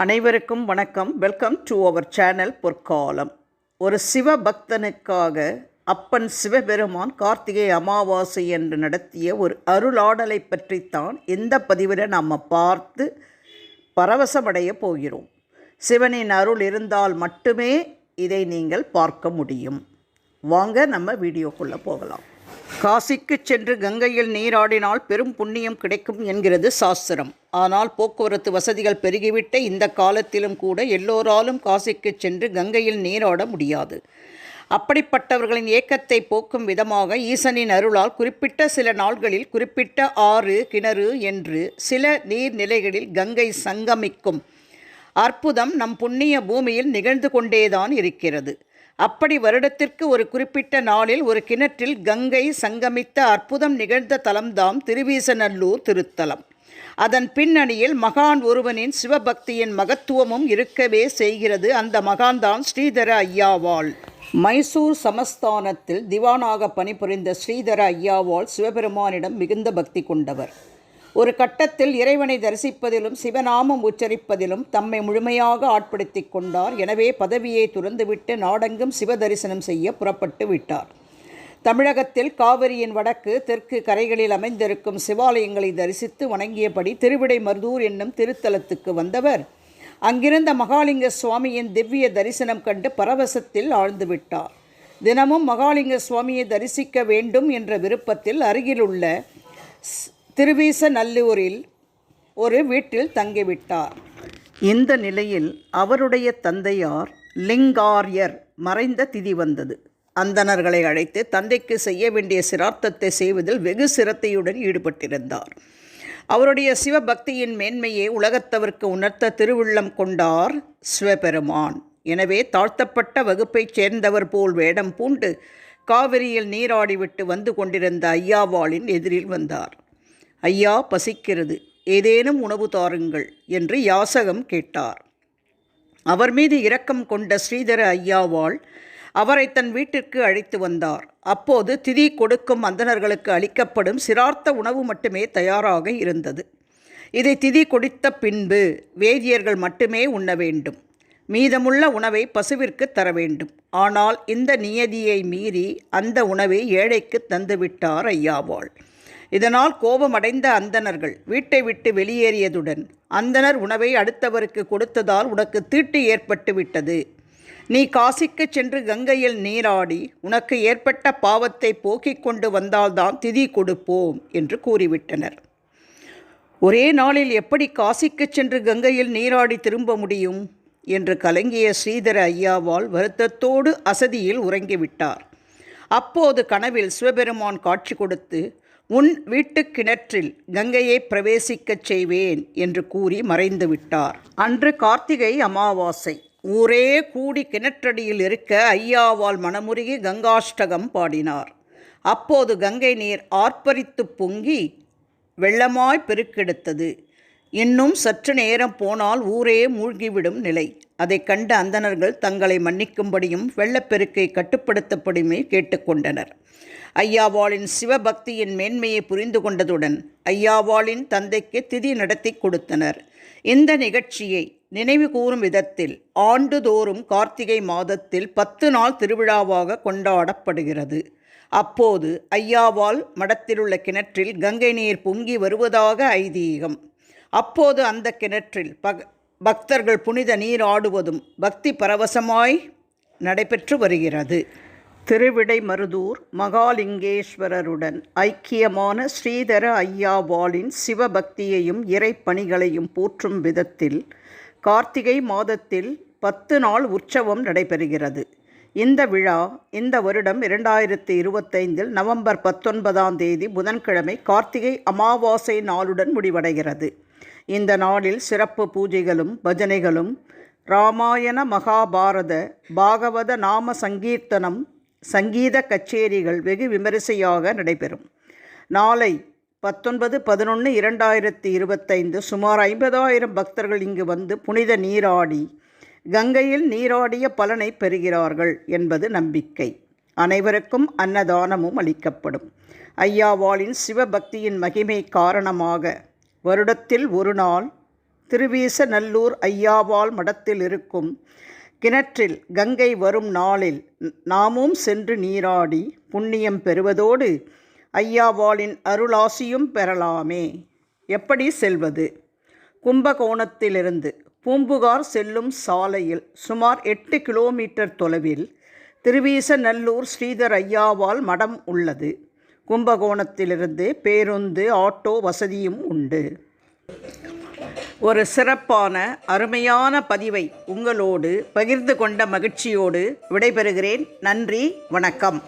அனைவருக்கும் வணக்கம். Welcome to our channel பொற்காலம். ஒரு சிவபக்தனுக்காக அப்பன் சிவபெருமான் கார்த்திகை அமாவாசை என்று நடத்திய ஒரு அருளாடலை பற்றித்தான் இந்த பதிவில் நாம் பார்த்து பரவசமடைய போகிறோம். சிவனின் அருள் இருந்தால் மட்டுமே இதை நீங்கள் பார்க்க முடியும். வாங்க நம்ம வீடியோக்குள்ளே போகலாம். காசிக்கு சென்று கங்கையில் நீராடினால் பெரும் புண்ணியம் கிடைக்கும் என்கிறது சாஸ்திரம். ஆனால் போக்குவரத்து வசதிகள் பெருகிவிட்ட இந்த காலத்திலும் கூட எல்லோராலும் காசிக்கு சென்று கங்கையில் நீராட முடியாது. அப்படிப்பட்டவர்களின் ஏக்கத்தை போக்கும் விதமாக ஈசனின் அருளால் குறிப்பிட்ட சில நாள்களில் குறிப்பிட்ட ஆறு கிணறு என்று சில நீர்நிலைகளில் கங்கை சங்கமிக்கும் அற்புதம் நம் புண்ணிய பூமியில் நிகழ்ந்து கொண்டேதான் இருக்கிறது. அப்படி வருடத்திற்கு ஒரு குறிப்பிட்ட நாளில் ஒரு கிணற்றில் கங்கை சங்கமித்த அற்புதம் நிகழ்ந்த தலம்தாம் திருவீசநல்லூர் திருத்தலம். அதன் பின்னணியில் மகான் ஒருவனின் சிவபக்தியின் மகத்துவமும் இருக்கவே செய்கிறது அந்த மகான்தான் ஸ்ரீதர ஐயாவாள். மைசூர் சமஸ்தானத்தில் திவானாக பணிபுரிந்த ஸ்ரீதர ஐயாவாள் சிவபெருமானிடம் மிகுந்த பக்தி கொண்டவர். ஒரு கட்டத்தில் இறைவனை தரிசிப்பதிலும் சிவநாமம் உச்சரிப்பதிலும் தம்மை முழுமையாக ஆட்படுத்தி கொண்டார். எனவே பதவியை துறந்துவிட்டு நாடெங்கும் சிவ தரிசனம் செய்ய புறப்பட்டு விட்டார். தமிழகத்தில் காவிரியின் வடக்கு தெற்கு கரைகளில் அமைந்திருக்கும் சிவாலயங்களை தரிசித்து வணங்கியபடி திருவிடை மருதூர் என்னும் திருத்தலத்துக்கு வந்தவர். அங்கிருந்த மகாலிங்க சுவாமியின் திவ்ய தரிசனம் கண்டு பரவசத்தில் ஆழ்ந்துவிட்டார் தினமும் மகாலிங்க சுவாமியை தரிசிக்க வேண்டும் என்ற விருப்பத்தில் அருகிலுள்ள திருவீசநல்லூரில் ஒரு வீட்டில் தங்கிவிட்டார். இந்த நிலையில் அவருடைய தந்தையார் லிங்காரியர் மறைந்த திதி வந்தது. அந்தணர்களை அழைத்து தந்தைக்கு செய்ய வேண்டிய சிரார்த்தத்தை செய்வதில் வெகு சிரத்தையுடன் ஈடுபட்டிருந்தார். அவருடைய சிவபக்தியின் மேன்மையை உலகத்தவருக்கு உணர்த்த திருவுள்ளம் கொண்டார் சிவபெருமான். எனவே தாழ்த்தப்பட்ட வகுப்பைச் சேர்ந்தவர் போல் வேடம் பூண்டு காவிரியில் நீராடிவிட்டு வந்து கொண்டிருந்த ஐயாவாளின் எதிரில் வந்தார். ஐயா பசிக்கிறது ஏதேனும் உணவு தாருங்கள் என்று யாசகம் கேட்டார். அவர் மீது இரக்கம் கொண்ட ஸ்ரீதர ஐயாவாள் அவரை தன் வீட்டிற்கு அழைத்து வந்தார். அப்போது திதி கொடுக்கும் அந்தணர்களுக்கு அளிக்கப்படும் சிரார்த்த உணவு மட்டுமே தயாராக இருந்தது. இதை திதி கொடுத்த பின்பு வேதியர்கள் மட்டுமே உண்ண வேண்டும். மீதமுள்ள உணவை பசுவிற்கு தர வேண்டும். ஆனால் இந்த நியதியை மீறி அந்த உணவை ஏழைக்கு தந்துவிட்டார் ஐயாவாள் இதனால் கோபமடைந்த அந்தணர்கள் வீட்டை விட்டு வெளியேறியதுடன் அந்தணர் உணவை அடுத்தவருக்கு கொடுத்ததால் உனக்கு தீட்டு ஏற்பட்டு விட்டது. நீ காசிக்கு சென்று கங்கையில் நீராடி உனக்கு ஏற்பட்ட பாவத்தை போக்கிக் கொண்டு வந்தால்தான் திதி கொடுப்போம் என்று கூறிவிட்டனர். ஒரே நாளில் எப்படி காசிக்கு சென்று கங்கையில் நீராடி திரும்ப முடியும்? என்று கலங்கிய ஸ்ரீதர ஐயாவால் வருத்தத்தோடு அசதியில் உறங்கிவிட்டார். அப்போது கனவில் சிவபெருமான் காட்சி கொடுத்து உன் வீட்டு கிணற்றில் கங்கையை பிரவேசிக்கச் செய்வேன் என்று கூறி மறைந்து விட்டார் அன்று கார்த்திகை அமாவாசை. ஊரே கூடி கிணற்றடியில் இருக்க ஐயாவால் மனமுருகி கங்காஷ்டகம் பாடினார். அப்போது கங்கை நீர் ஆர்ப்பரித்து பொங்கி வெள்ளமாய் பெருக்கெடுத்தது. இன்னும் சற்று நேரம் போனால் ஊரே மூழ்கிவிடும் நிலை. அதை கண்ட அந்தணர்கள் தங்களை மன்னிக்கும்படியும் வெள்ளப்பெருக்கை கட்டுப்படுத்தப்படுமே கேட்டுக்கொண்டனர். ஐயாவாளின் சிவபக்தியின் மேன்மையை புரிந்து கொண்டதுடன் ஐயாவாளின் தந்தைக்கு திதி நடத்தி கொடுத்தனர். இந்த நிகழ்ச்சியை நினைவு கூறும் விதத்தில் ஆண்டுதோறும் கார்த்திகை மாதத்தில் பத்து நாள் திருவிழாவாக கொண்டாடப்படுகிறது. அப்போது ஐயாவால் மடத்திலுள்ள கிணற்றில் கங்கை நீர் பொங்கி வருவதாக ஐதீகம். அப்போது அந்த கிணற்றில் பக பக்தர்கள் புனித நீராடுவதும் பக்தி பரவசமாய் நடைபெற்று வருகிறது. திருவிடை மருதூர் மகாலிங்கேஸ்வரருடன் ஐக்கியமான ஸ்ரீதர ஐயாவாளின் சிவபக்தியையும் இறைப்பணிகளையும் போற்றும் விதத்தில் கார்த்திகை மாதத்தில் பத்து நாள் உற்சவம் நடைபெறுகிறது. இந்த விழா இந்த வருடம் இரண்டாயிரத்தி இருபத்தைந்தில் நவம்பர் பத்தொன்பதாம் தேதி புதன்கிழமை கார்த்திகை அமாவாசை நாளுடன் முடிவடைகிறது. இந்த நாளில் சிறப்பு பூஜைகளும் பஜனைகளும் ராமாயண மகாபாரத பாகவத நாம சங்கீர்த்தனம் சங்கீத கச்சேரிகள் வெகு விமரிசையாக நடைபெறும். நாளை பத்தொன்பது பதினொன்று இரண்டாயிரத்தி இருபத்தைந்து சுமார் ஐம்பதாயிரம் பக்தர்கள் இங்கு வந்து புனித நீராடி கங்கையில் நீராடிய பலனை பெறுகிறார்கள் என்பது நம்பிக்கை. அனைவருக்கும் அன்னதானமும் அளிக்கப்படும். ஐயாவாளின் சிவபக்தியின் மகிமை காரணமாக வருடத்தில் ஒரு நாள் திருவீசநல்லூர் ஐயாவாள் மடத்தில் இருக்கும் கிணற்றில் கங்கை வரும் நாளில் நாமும் சென்று நீராடி புண்ணியம் பெறுவதோடு ஐயாவாளின் அருளாசியும் பெறலாமே. எப்படி செல்வது? கும்பகோணத்திலிருந்து பூம்புகார் செல்லும் சாலையில் சுமார் எட்டு கிலோமீட்டர் தொலைவில் திருவீசநல்லூர் ஸ்ரீதர் ஐயாவால் மடம் உள்ளது. கும்பகோணத்திலிருந்து பேருந்து ஆட்டோ வசதியும் உண்டு. ஒரு சிறப்பான அருமையான பதிவை உங்களோடு பகிர்ந்து கொண்ட மகிழ்ச்சியோடு விடைபெறுகிறேன். நன்றி வணக்கம்.